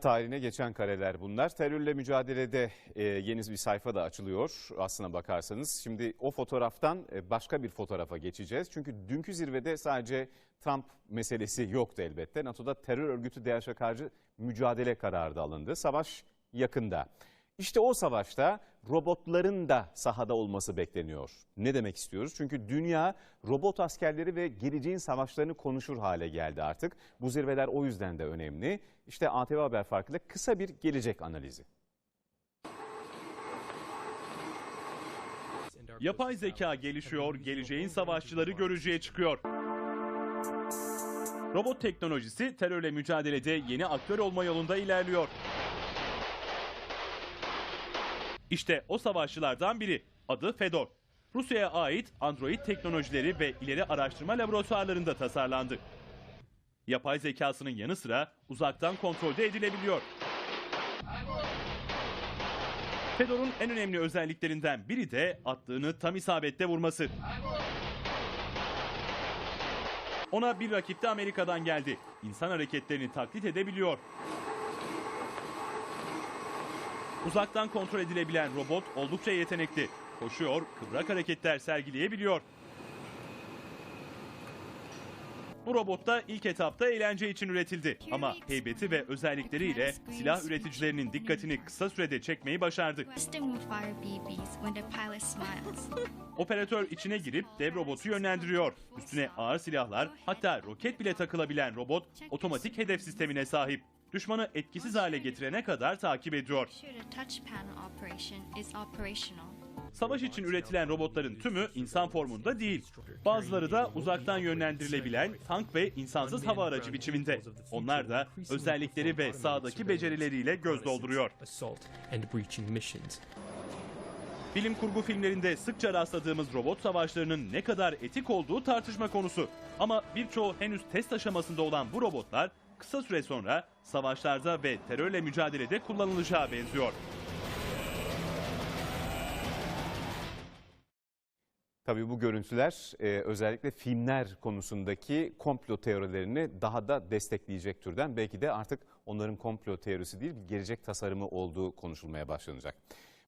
Tarihine geçen kareler bunlar. Terörle mücadelede e, yeni bir sayfa da açılıyor aslına bakarsanız. Şimdi o fotoğraftan e, başka bir fotoğrafa geçeceğiz. Çünkü dünkü zirvede sadece Trump meselesi yoktu elbette. NATO'da terör örgütü karşı mücadele kararı da alındı. Savaş yakında. İşte o savaşta robotların da sahada olması bekleniyor. Ne demek istiyoruz? Çünkü dünya robot askerleri ve geleceğin savaşlarını konuşur hale geldi artık. Bu zirveler o yüzden de önemli. İşte ATV Haber farkıyla kısa bir gelecek analizi. Yapay zeka gelişiyor, geleceğin savaşçıları görücüye çıkıyor. Robot teknolojisi terörle mücadelede yeni aktör olma yolunda ilerliyor. İşte o savaşçılardan biri. Adı Fedor. Rusya'ya ait Android teknolojileri ve ileri araştırma laboratuvarlarında tasarlandı. Yapay zekasının yanı sıra uzaktan kontrolde edilebiliyor. Fedor'un en önemli özelliklerinden biri de attığını tam isabette vurması. Ona bir rakip de Amerika'dan geldi. İnsan hareketlerini taklit edebiliyor. Uzaktan kontrol edilebilen robot oldukça yetenekli. Koşuyor, kıvrak hareketler sergileyebiliyor. Bu robot da ilk etapta eğlence için üretildi. Ama heybeti ve özellikleriyle silah üreticilerinin dikkatini kısa sürede çekmeyi başardı. Operatör içine girip dev robotu yönlendiriyor. Üstüne ağır silahlar hatta roket bile takılabilen robot otomatik hedef sistemine sahip. Düşmanı etkisiz hale getirene kadar takip ediyor. Sure the touch panel operation is operational. Savaş için üretilen robotların tümü insan formunda değil. Bazıları da uzaktan yönlendirilebilen tank ve insansız hava aracı biçiminde. Onlar da özellikleri ve sahadaki becerileriyle göz dolduruyor. assault and breaching missions. Bilim kurgu filmlerinde sıkça rastladığımız robot savaşlarının ne kadar etik olduğu tartışma konusu. Ama birçoğu henüz test aşamasında olan bu robotlar kısa süre sonra savaşlarda ve terörle mücadelede kullanılacağı benziyor. Tabii bu görüntüler e, özellikle filmler konusundaki komplo teorilerini daha da destekleyecek türden. Belki de artık onların komplo teorisi değil bir gelecek tasarımı olduğu konuşulmaya başlanacak.